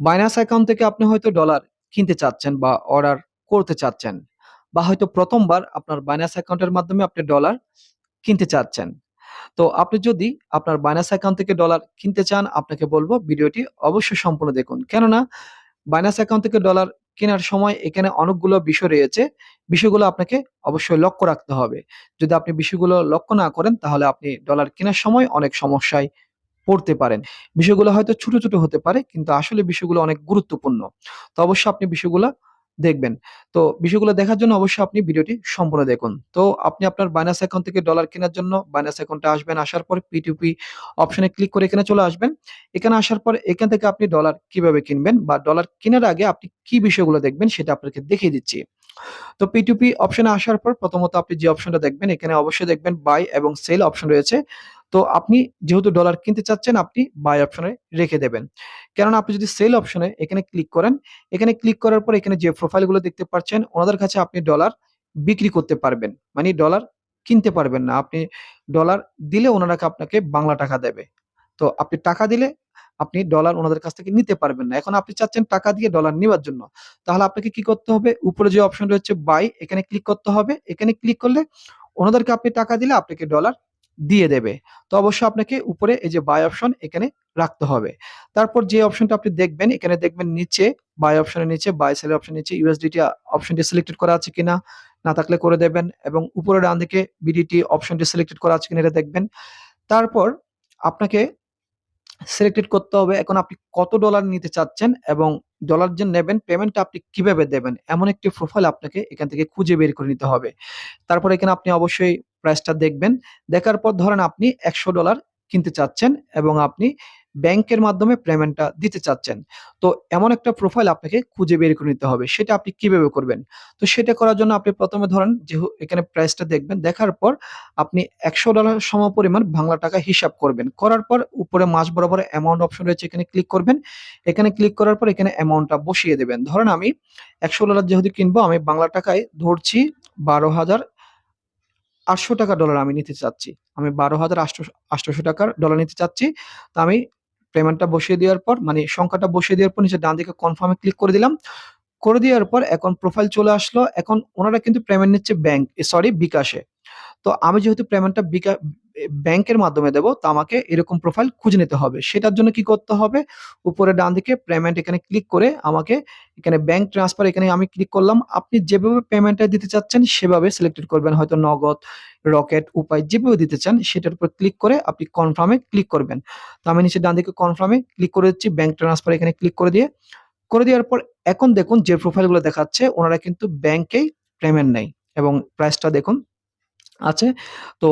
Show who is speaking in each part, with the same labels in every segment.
Speaker 1: Binance account থেকে আপনি হয়তো ডলার কিনতে চাচ্ছেন বা অর্ডার করতে চাচ্ছেন বা হয়তো প্রথমবার আপনার বাইন্যান্স অ্যাকাউন্টের মাধ্যমে আপনি ডলার কিনতে চাচ্ছেন। তো আপনি যদি আপনার বাইন্যান্স অ্যাকাউন্ট থেকে ডলার কিনতে চান, আপনাকে বলব ভিডিওটি অবশ্যই সম্পূর্ণ দেখুন। কেননা বাইন্যান্স অ্যাকাউন্ট থেকে ডলার কেনার সময় এখানে অনেকগুলো বিষয় রয়েছে। বিষয়গুলো আপনাকে অবশ্যই লক্ষ্য রাখতে হবে। যদি আপনি বিষয়গুলো লক্ষ্য না করেন তাহলে আপনি ডলার কেনার সময় অনেক সমস্যায় পড়তে পারেন। বিষয়গুলো হয়তো ছোট, ছোট হতে পারে কিন্তু আসলে বিষয়গুলো অনেক গুরুত্বপূর্ণ। তো অবশ্যই আপনি বিষয়গুলা দেখবেন। তো বিষয়গুলো দেখার জন্য অবশ্যই আপনি ভিডিওটি সম্পূর্ণ দেখুন। তো আপনি আপনার বাইন্যান্স অ্যাকাউন্ট থেকে ডলার কেনার জন্য বাইন্যান্স অ্যাকাউন্টে আসবেন। আসার পর P2P অপশনে ক্লিক করে এখানে চলে আসবেন। এখানে আসার পর এখান থেকে আপনি ডলার কীভাবে কিনবেন বা ডলার কেনার আগে আপনি কি বিষয়গুলো দেখবেন সেটা আপনাকে দেখিয়ে দিচ্ছি। তো P2P অপশনে আসার পর প্রথমত আপনি যে অপশনটা দেখবেন এখানে অবশ্যই দেখবেন বাই এবং সেল অপশন রয়েছে। তো আপনি যেহেতু ডলার কিনতে চাচ্ছেন আপনি বাই অপশনে রেখে দেবেন। কেননা আপনি যদি সেল অপশনে এখানে ক্লিক করেন, এখানে ক্লিক করার পর এখানে যে প্রোফাইলগুলো দেখতে পাচ্ছেন ওনাদের কাছে আপনি ডলার বিক্রি করতে পারবেন। মানে ডলার কিনতে পারবেন না। আপনি ডলার দিলে ওনারা আপনাকে বাংলা টাকা দেবে। তো আপনি টাকা দিলে আপনি ডলার ওনাদের কাছ থেকে নিতে পারবেন না। এখন আপনি চাচ্ছেন টাকা দিয়ে ডলার নেওয়ার জন্য। তাহলে আপনাকে কি করতে হবে? উপরে যে অপশন রয়েছে বাই এখানে ক্লিক করতে হবে। এখানে ক্লিক করলে ওনাদেরকে আপনি টাকা দিলে আপনাকে ডলার দিয়ে দেবে। তো অবশ্যই আপনাকে উপরে এই যে বাই অপশন এখানে রাখতে হবে। তারপর যে অপশনটা আপনি দেখবেন, এখানে দেখবেন নিচে বাই অপশনের নিচে বাই সেল অপশনের নিচে USDT অপশনটি সিলেক্টেড করা আছে কিনা? না থাকলে করে দেবেন এবং উপরে ডান দিকে BDT অপশনটি সিলেক্টেড করা আছে কিনা, এটা দেখবেন। তারপর আপনাকে সিলেক্টেড করতে হবে এখন আপনি কত ডলার নিতে চাচ্ছেন এবং ডলার যে নেবেন পেমেন্টটা আপনি কীভাবে দেবেন? এমন একটি প্রোফাইল আপনাকে এখান থেকে খুঁজে বের করে নিতে হবে। তারপর এখানে আপনি অবশ্যই প্রাইসটা দেখবেন। দেখার পর ধরেন আপনি $100 কিনতে চাচ্ছেন এবং আপনি ব্যাংকের মাধ্যমে পেমেন্টটা দিতে চাচ্ছেন। তো এমন একটা প্রোফাইল আপনাকে খুঁজে বের করে নিতে হবে। সেটা আপনি কীভাবে করবেন? তো সেটা করার জন্য আপনি প্রথমে ধরেন যেহু এখানে প্রাইসটা দেখবেন। দেখার পর আপনি $100 সমপরিমাণ বাংলা টাকা হিসাব করবেন। করার পর উপরে মাস বরাবর অ্যামাউন্ট অপশন রয়েছে এখানে ক্লিক করবেন। এখানে ক্লিক করার পর এখানে অ্যামাউন্টটা বসিয়ে দেবেন। ধরেন আমি $100 যেহেতু কিনবো আমি বাংলা টাকায় ধরছি ১২,৮০০ টাকা ডলার আমি নিতে চাচ্ছি। আমি ১২,৮০০ টাকার ডলার নিতে চাচ্ছি। তো আমি পেমেন্টটা বসিয়ে দেওয়ার পর মানে সংখ্যাটা বসিয়ে দেওয়ার পর নিচে ডান দিকে কনফার্মে ক্লিক করে দিলাম। করে দেওয়ার পর এখন প্রোফাইল চলে আসলো। এখন ওনারা কিন্তু পেমেন্ট নিচ্ছে ব্যাংক সরি বিকাশে। তো আমি যেহেতু পেমেন্টটা ব্যাংকের মাধ্যমে দেব তো আমাকে এরকম প্রোফাইল খুঁজে নিতে হবে। সেটার জন্য কি করতে হবে? উপরে ডান দিকে পেমেন্ট এখানে ক্লিক করে আমাকে এখানে ব্যাংক ট্রান্সফার এখানে আমি ক্লিক করলাম। আপনি যেভাবে পেমেন্টটা দিতে চাচ্ছেন সেভাবে সিলেক্টেড করবেন। হয়তো নগদ, রকেট, উপায় যেভাবে দিতে চান সেটার উপর ক্লিক করে আপনি কনফার্মে ক্লিক করবেন। তো আমি নিচে ডান দিকে কনফার্ম ক্লিক করে দিচ্ছি। ব্যাংক ট্রান্সফার এখানে ক্লিক করে দিয়ে করে দেওয়ার পর এখন দেখুন যে প্রোফাইলগুলো দেখাচ্ছে ওনারা কিন্তু ব্যাংকেই পেমেন্ট নেয় এবং প্রাইসটা দেখুন আছে। তো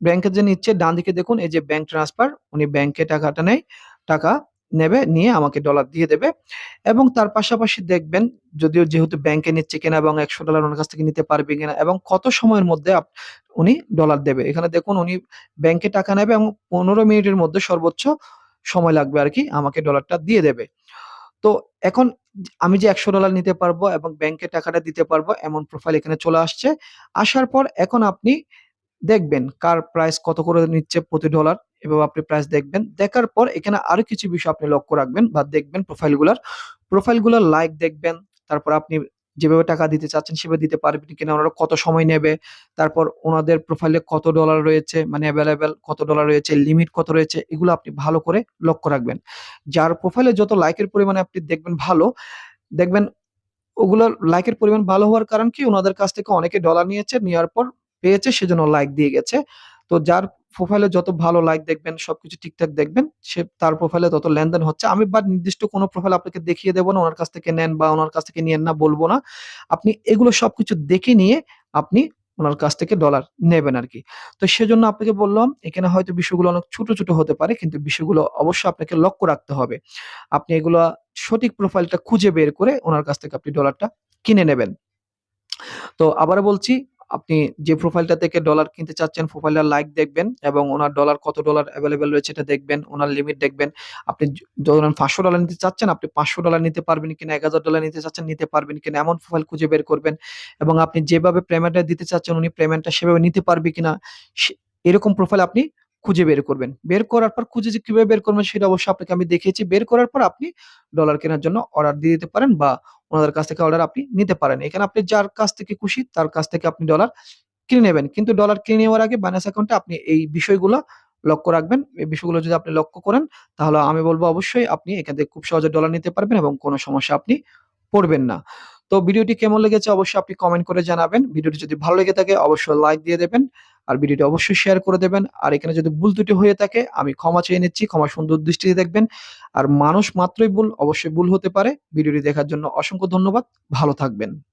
Speaker 1: ব্যাংকে যে নিচ্ছে, ডান দিকে দেখুন, এই যে ব্যাংক ট্রান্সফার উনি ব্যাংকে টাকাটা নেয়। টাকা নেবে, নিয়ে আমাকে ডলার দিয়ে দেবে এবং তার পাশাপাশি দেখবেন, যদিও যেহেতু ব্যাংকে নিচ্ছে কিনা এবং $100 ওনার কাছ থেকে নিতে পারবে কিনা, এবং কত সময়ের মধ্যে উনি ডলার দেবে। এখানে দেখুন, উনি ব্যাংকে টাকা নেবে এবং ১৫ মিনিটের মধ্যে সর্বোচ্চ সময় লাগবে আর কি, আমাকে ডলারটা দিয়ে দেবে। তো এখন আমি যে $100 নিতে পারব এবং ব্যাংকে টাকাটা দিতে পারব, এমন প্রোফাইল এখানে চলে আসছে। আসার পর এখন আপনি দেখবেন কার প্রাইস কত করে নিচ্ছে প্রতি ডলার এভাবে আপনি প্রাইস দেখবেন। দেখার পর এখানে আরও কিছু বিষয় আপনি লক্ষ্য রাখবেন বা দেখবেন প্রোফাইলগুলার। প্রোফাইলগুলার লাইক দেখবেন। তারপর আপনি যেভাবে টাকা দিতে চাচ্ছেন সেভাবে দিতে পারবেন কিনা, ওনারা কত সময় নেবে, তারপর ওনাদের প্রোফাইলে কত ডলার রয়েছে মানে অ্যাভেলেবেল কত ডলার রয়েছে, লিমিট কত রয়েছে এগুলো আপনি ভালো করে লক্ষ্য রাখবেন। যার প্রোফাইলে যত লাইকের পরিমাণে আপনি দেখবেন ভালো, দেখবেন ওগুলোর লাইকের পরিমাণ ভালো হওয়ার কারণ কি? ওনাদের কাছ থেকে অনেকে ডলার নিয়েছে, নেওয়ার পর পেয়েছে সেজন্য লাইক দিয়ে গেছে। তো যার প্রোফাইলে যত ভালো লাইক দেখবেন, সবকিছু ঠিকঠাক দেখবেন, সে তার প্রোফাইলে তত লেনদেন হচ্ছে। আমি বা নির্দিষ্ট কোনো প্রোফাইল আপনাকে দেখিয়ে দেবো না, ওনার কাছ থেকে নেন বা ওনার কাছ থেকে নিয়েন না বলব না। আপনি এগুলো সবকিছু দেখে নিয়ে আপনি ওনার কাছ থেকে ডলার নেবেন আর কি তো সেজন্য আপনাকে বললাম এখানে হয়তো বিষয়গুলো অনেক ছোট, ছোট হতে পারে কিন্তু বিষয়গুলো অবশ্যই আপনাকে লক্ষ্য রাখতে হবে। আপনি এগুলো সঠিক প্রোফাইলটা খুঁজে বের করে ওনার কাছ থেকে আপনি ডলারটা কিনে নেবেন। তো আবার বলছি আপনি যে প্রোফাইলটা থেকে ডলার কিনতে চাচ্ছেন প্রোফাইলটার লাইক দেখবেন এবং ওনার ডলার কত ডলার অ্যাভেলেবেল রয়েছে এটা দেখবেন, ওনার লিমিট দেখবেন। আপনি ধরেন $500 নিতে চাচ্ছেন, আপনি $500 নিতে পারবেন কিনা, $1000 নিতে চাচ্ছেন নিতে পারবেন কিনা এমন প্রোফাইল খুঁজে বের করবেন এবং আপনি যেভাবে পেমেন্টটা দিতে চাচ্ছেন উনি পেমেন্টটা সেভাবে নিতে পারবে কিনা এরকম প্রোফাইল আপনি খুঁজে বের করবেন। বের করার পর খুঁজে যে কীভাবে বের করবেন সেটা অবশ্যই আপনাকে আমি দেখিয়েছি। বের করার পর আপনি ডলার কেনার জন্য অর্ডার দিয়ে দিতে পারেন বা ওনাদের কাছ থেকে অর্ডার আপনি নিতে পারেন। এখানে আপনি যার কাছ থেকে খুশি তার কাছ থেকে আপনি ডলার কিনে নেবেন। কিন্তু ডলার কিনে নেওয়ার আগে Binance অ্যাকাউন্টে আপনি এই বিষয়গুলো লক্ষ্য রাখবেন। এই বিষয়গুলো যদি আপনি লক্ষ্য করেন, তাহলে আমি বলব অবশ্যই আপনি এখান থেকে খুব সহজে ডলার নিতে পারবেন এবং কোনো সমস্যা আপনি পড়বেন না। তো ভিডিওটি কেমন লেগেছে অবশ্যই আপনি কমেন্ট করে জানাবেন। ভিডিওটি যদি ভালো লেগে থাকে, অবশ্যই লাইক দিয়ে দেবেন। আর ভিডিওটি অবশ্যই শেয়ার করে দেবেন। আর এখানে যদি ভুল ত্রুটি হয়ে থাকে আমি ক্ষমা চেয়ে নিচ্ছি। ক্ষমা সুন্দর দৃষ্টিতে দেখবেন। আর মানুষ মাত্রই ভুল, অবশ্যই ভুল হতে পারে। ভিডিওটি দেখার জন্য অসংখ্য ধন্যবাদ। ভালো থাকবেন।